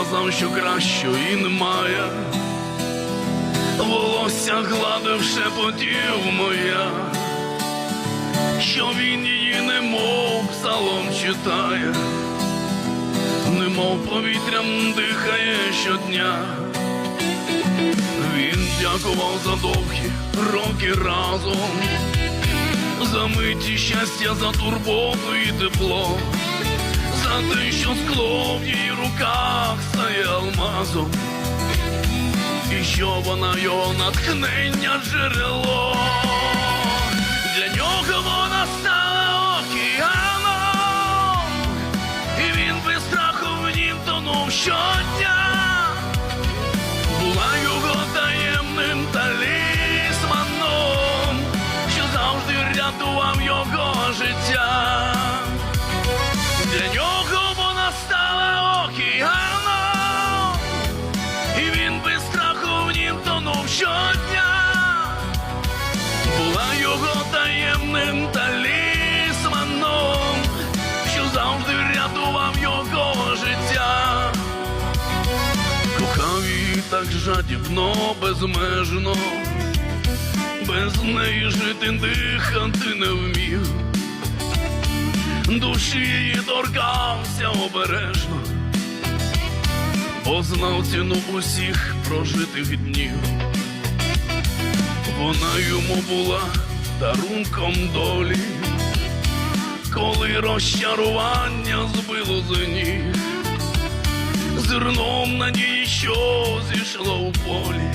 Усім казав, що кращої немає. Волосся гладив, шепотів моя, що він її немов псалом читає, немов повітрям дихає щодня. Він дякував за довгі роки разом, за миті щастя, за турботу і тепло, те, що скло в її руках стає алмазом, і що вона його натхнення джерело. Для нього вона стала океаном, і він без страху в нім тонув щодня Була його таємним талісманом, що завжди рятував його життя. Кохав її так жадібно, безмежно, без неї жити дихати не вмів. Душі її торкався обережно, познав ціну усіх прожитих днів. Вона йому була дарунком долі, коли розчарування збило з ніг зерном надії, що зійшло у полі,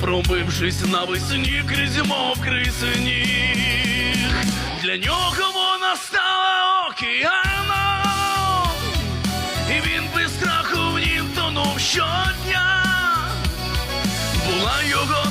пробившись навесні крізь мокрий сніг, для нього вона стала океаном, і він без страху в нім тонув щодня, була його